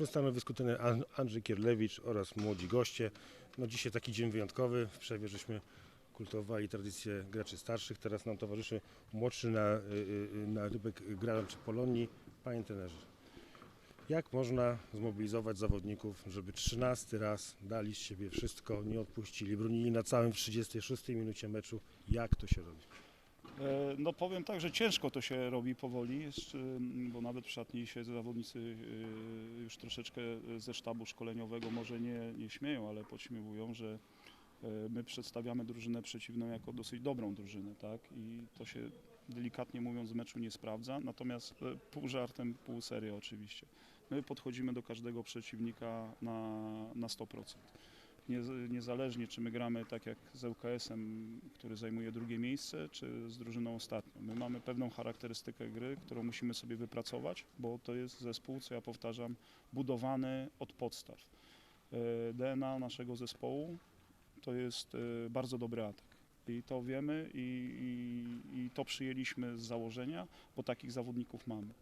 W stanowisku trener An- Andrzej Kierlewicz oraz młodzi goście. No dzisiaj taki dzień wyjątkowy. W przerwie żeśmy kultowali tradycję graczy starszych. Teraz nam towarzyszy młodszy na, y, y, na rybek gracz Polonii. Panie trenerze, jak można zmobilizować zawodników, żeby 13 raz dali z siebie wszystko, nie odpuścili, bronili na całym w 36 minucie meczu? Jak to się robi? E, No powiem tak, że ciężko to się robi powoli, mm, bo nawet w szatni się zawodnicy y, już troszeczkę ze sztabu szkoleniowego może nie, nie śmieją, ale podśmiewują, że e, my przedstawiamy drużynę przeciwną jako dosyć dobrą drużynę, tak? I to się delikatnie mówiąc w meczu nie sprawdza, natomiast e, pół żartem, pół serio oczywiście. My podchodzimy do każdego przeciwnika na, na 100%. Nie- Niezależnie czy my gramy tak jak z ŁKS-em, który zajmuje drugie miejsce, czy z drużyną ostatnią. My mamy pewną charakterystykę gry, którą musimy sobie wypracować, bo to jest zespół, co ja powtarzam, budowany od podstaw. E, DNA naszego zespołu to jest e, bardzo dobry atak. I to wiemy i, i, i to przyjęliśmy z założenia, bo takich zawodników mamy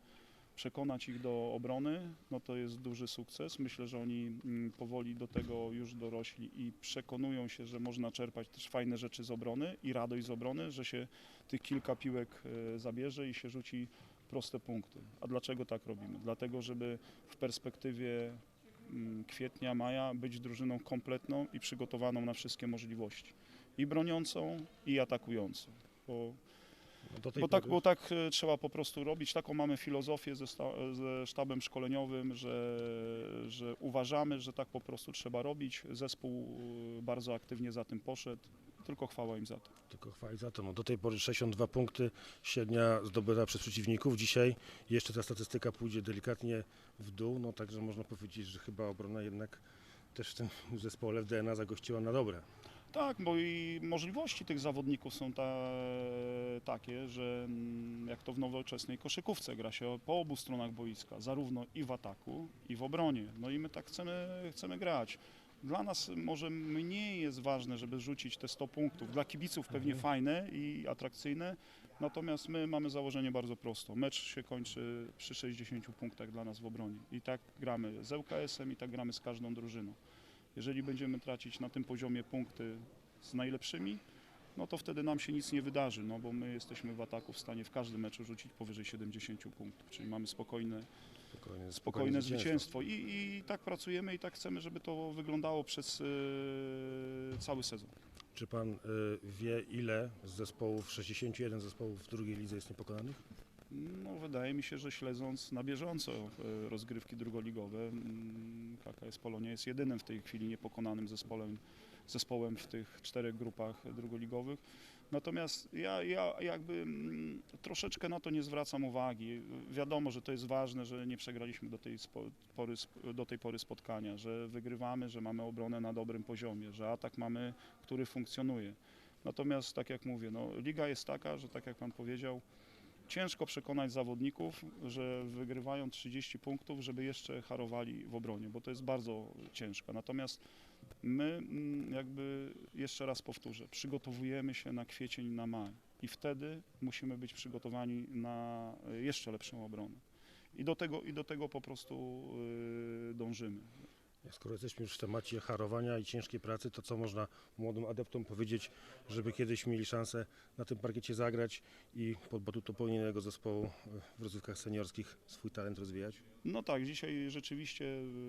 przekonać ich do obrony, no to jest duży sukces. Myślę, że oni mm, powoli do tego już dorośli i przekonują się, że można czerpać też fajne rzeczy z obrony i radość z obrony, że się tych kilka piłek e, zabierze i się rzuci proste punkty. A dlaczego tak robimy? Dlatego, żeby w perspektywie mm, kwietnia, maja być drużyną kompletną i przygotowaną na wszystkie możliwości. I broniącą, i atakującą. Bo bo tak, bo tak e, trzeba po prostu robić. Taką mamy filozofię ze, ze sztabem szkoleniowym, że, że uważamy, że tak po prostu trzeba robić. Zespół e, bardzo aktywnie za tym poszedł. Tylko chwała im za to. Tylko chwalić za to. No, do tej pory 62 punkty średnia zdobyta przez przeciwników. Dzisiaj jeszcze ta statystyka pójdzie delikatnie w dół, no także można powiedzieć, że chyba obrona jednak też w tym zespole w DNA zagościła na dobre. Tak, bo i możliwości tych zawodników są ta, takie, że mm, jak to w nowoczesnej koszykówce gra się po obu stronach boiska, zarówno i w ataku, i w obronie. No i my tak chcemy, chcemy grać. Dla nas może mniej jest ważne, żeby rzucić te 100 punktów. Dla kibiców pewnie fajne i atrakcyjne, natomiast my mamy założenie bardzo prosto. Mecz się kończy przy 60 punktach dla nas w obronie. I tak gramy z ŁKS-em i tak gramy z każdą drużyną. Jeżeli będziemy tracić na tym poziomie punkty z najlepszymi, no to wtedy nam się nic nie wydarzy, no bo my jesteśmy w ataku w stanie w każdym meczu rzucić powyżej 70 punktów, czyli mamy spokojne, Spokojne, spokojne zwycięstwo. I, I tak pracujemy i tak chcemy, żeby to wyglądało przez yy, cały sezon. Czy pan y, wie, ile z zespołów, 61 zespołów w drugiej lidze jest niepokonanych? No, wydaje mi się, że śledząc na bieżąco e, rozgrywki drugoligowe, mm, KKS Polonia jest jedynym w tej chwili niepokonanym zespołem, zespołem w tych czterech grupach drugoligowych. Natomiast ja, ja jakby mm, troszeczkę na to nie zwracam uwagi. Wiadomo, że to jest ważne, że nie przegraliśmy do tej, pory, do tej pory spotkania, że wygrywamy, że mamy obronę na dobrym poziomie, że atak mamy, który funkcjonuje. Natomiast tak jak mówię, no, liga jest taka, że tak jak Pan powiedział, ciężko przekonać zawodników, że wygrywają 30 punktów, żeby jeszcze harowali w obronie, bo to jest bardzo ciężko. Natomiast my, mm, jakby jeszcze raz powtórzę, przygotowujemy się na kwiecień, na maj i wtedy musimy być przygotowani na jeszcze lepszą obronę. I do tego, i do tego po prostu y, dążymy. Skoro jesteśmy już w temacie harowania i ciężkiej pracy, to co można młodym adeptom powiedzieć, żeby kiedyś mieli szansę na tym parkiecie zagrać i pod batutu pełnionego zespołu y, w rozrywkach seniorskich swój talent rozwijać? No tak, dzisiaj rzeczywiście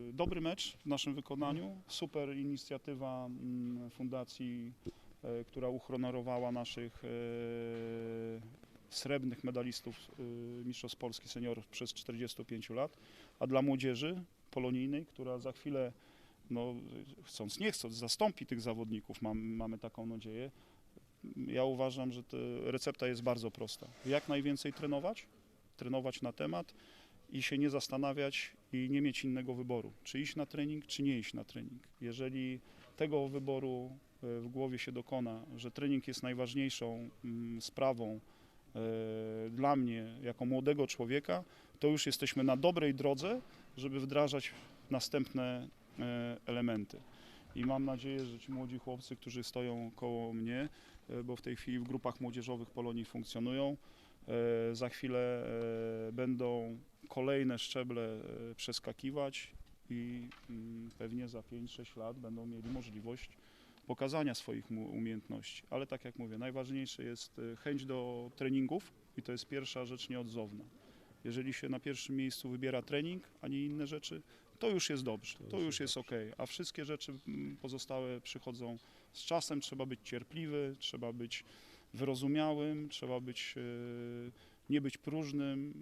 y, dobry mecz w naszym wykonaniu. Super inicjatywa mm, fundacji, e, która uhonorowała naszych e, srebrnych medalistów Mistrzostw Polski Seniorów przez 45 lat, a dla młodzieży polonijnej, która za chwilę, no, chcąc nie chcąc, zastąpi tych zawodników, mam, mamy taką nadzieję. Ja uważam, że recepta jest bardzo prosta. Jak najwięcej trenować, trenować na temat, i się nie zastanawiać i nie mieć innego wyboru, czy iść na trening, czy nie iść na trening. Jeżeli tego wyboru e, w głowie się dokona, że trening jest najważniejszą mm, sprawą e, dla mnie jako młodego człowieka, to już jesteśmy na dobrej drodze, żeby wdrażać następne e, elementy. I mam nadzieję, że ci młodzi chłopcy, którzy stoją koło mnie, e, bo w tej chwili w grupach młodzieżowych Polonii funkcjonują, e, za chwilę będą kolejne szczeble przeskakiwać i mm, pewnie za 5-6 lat będą mieli możliwość pokazania swoich umiejętności. Ale tak jak mówię, najważniejsze jest chęć do treningów i to jest pierwsza rzecz nieodzowna. Jeżeli się na pierwszym miejscu wybiera trening, a nie inne rzeczy, to już jest dobrze, to już jest ok, a wszystkie rzeczy mm, pozostałe przychodzą z czasem. Trzeba być cierpliwy, trzeba być wyrozumiałym, trzeba być, y, nie być próżnym,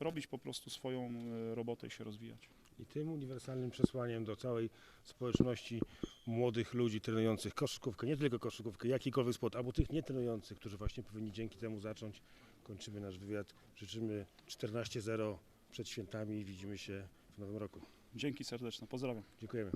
robić po prostu swoją y, robotę i się rozwijać. I tym uniwersalnym przesłaniem do całej społeczności młodych ludzi trenujących koszykówkę, nie tylko koszykówkę, jakikolwiek sport, albo tych nietrenujących, którzy właśnie powinni dzięki temu zacząć. Kończymy nasz wywiad. Życzymy 14-0 przed świętami i widzimy się w nowym roku. Dzięki serdeczne, pozdrawiam. Dziękujemy.